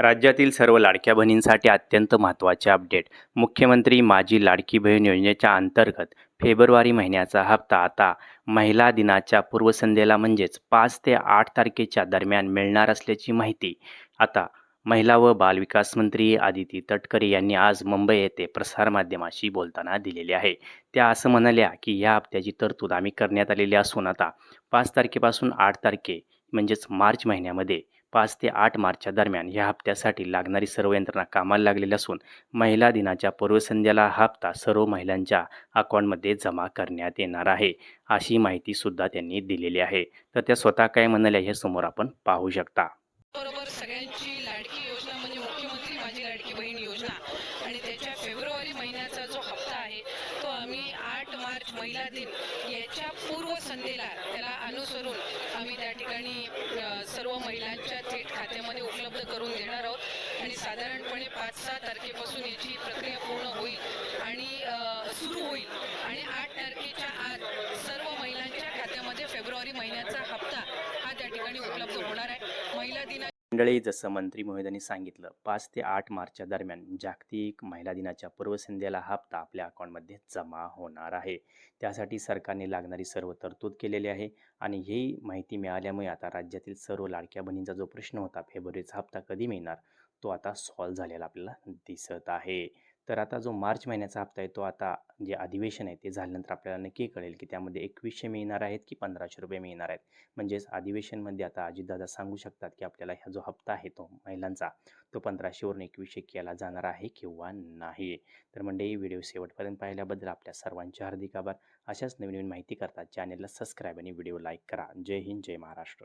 राज्यातील सर्व लाडक्या बहिणींसाठी अत्यंत महत्त्वाचे अपडेट. मुख्यमंत्री माझी लाडकी बहीण योजनेच्या अंतर्गत फेब्रुवारी महिन्याचा हप्ता आता महिला दिनाच्या पूर्वसंध्येला म्हणजेच पाच ते आठ तारखेच्या दरम्यान मिळणार असल्याची माहिती आता महिला व बालविकास मंत्री आदिती तटकरे यांनी आज मुंबई येथे प्रसारमाध्यमाशी बोलताना दिलेली आहे. त्या असं म्हणाल्या की या हप्त्याची तरतूद आम्ही करण्यात आलेली असून आता पाच तारखेपासून आठ तारखे म्हणजेच मार्च महिन्यामध्ये पाच ते आठ मार्चच्या दरम्यान या हप्त्यासाठी लागणारी सर्व यंत्रणा कामाला लागलेली असून महिला दिनाच्या पूर्वसंध्येला हा हप्ता सर्व महिलांच्या अकाउंटमध्ये जमा करण्यात येणार आहे अशी माहितीसुद्धा त्यांनी दिलेली आहे. तर त्या स्वतः काय म्हणाल्या हे समोर आपण पाहू शकता. बरोबर सगळ्यांची लाडकी योजना म्हणजे मुख्यमंत्री माझी लाडकी बहीण योजना आणि त्याच्या फेब्रुवारी महिन्याचा जो हप्ता आहे तो आम्ही आठ मार्च महिला दिन याच्या पूर्वसंध्येला त्याला अनुसरून आम्ही त्या ठिकाणी महिलांच्या थेट खात्यामध्ये उपलब्ध करून देणार आहोत. आणि साधारणपणे पाच सहा तारखेपासून याची प्रक्रिया पूर्ण होईल आणि सुरू होईल. आणि आठ तारखेच्या आत सर्व महिलांच्या खात्यामध्ये फेब्रुवारी महिन्याचा हप्ता हा त्या ठिकाणी उपलब्ध होणार आहे महिला दिना मंडळी जसं मंत्री महोदयांनी सांगितलं पाच ते आठ मार्चच्या दरम्यान जागतिक महिला दिनाच्या पूर्वसंध्येला हा हप्ता आपल्या अकाउंटमध्ये जमा होणार आहे. त्यासाठी सरकारने लागणारी सर्व तरतूद केलेली आहे आणि ही माहिती मिळाल्यामुळे आता राज्यातील सर्व लाडक्या बहिणींचा जो प्रश्न होता फेब्रुवारीचा हप्ता कधी मिळणार? तो आता सॉल्व्ह झालेला आपल्याला दिसत आहे. तर आता जो मार्च महिन्याचा हप्ता आहे तो आता जे अधिवेशन आहे ते झाल्यानंतर आपल्याला नक्की कळेल की त्यामध्ये एकवीसशे मिळणार आहेत की पंधराशे रुपये मिळणार आहेत. म्हणजेच अधिवेशनमध्ये आता अजितदादा सांगू शकतात की आपल्याला हा जो हप्ता आहे तो महिलांचा तो पंधराशेवरून एकवीसशे केला जाणार आहे किंवा नाही. तर म्हणजे व्हिडिओ शेवटपर्यंत पाहिल्याबद्दल आपल्या सर्वांचे हार्दिक आभार. अशाच नवीन नवीन माहिती करतात. चॅनेलला सबस्क्राईब आणि व्हिडिओ लाईक करा. जय हिंद जय महाराष्ट्र.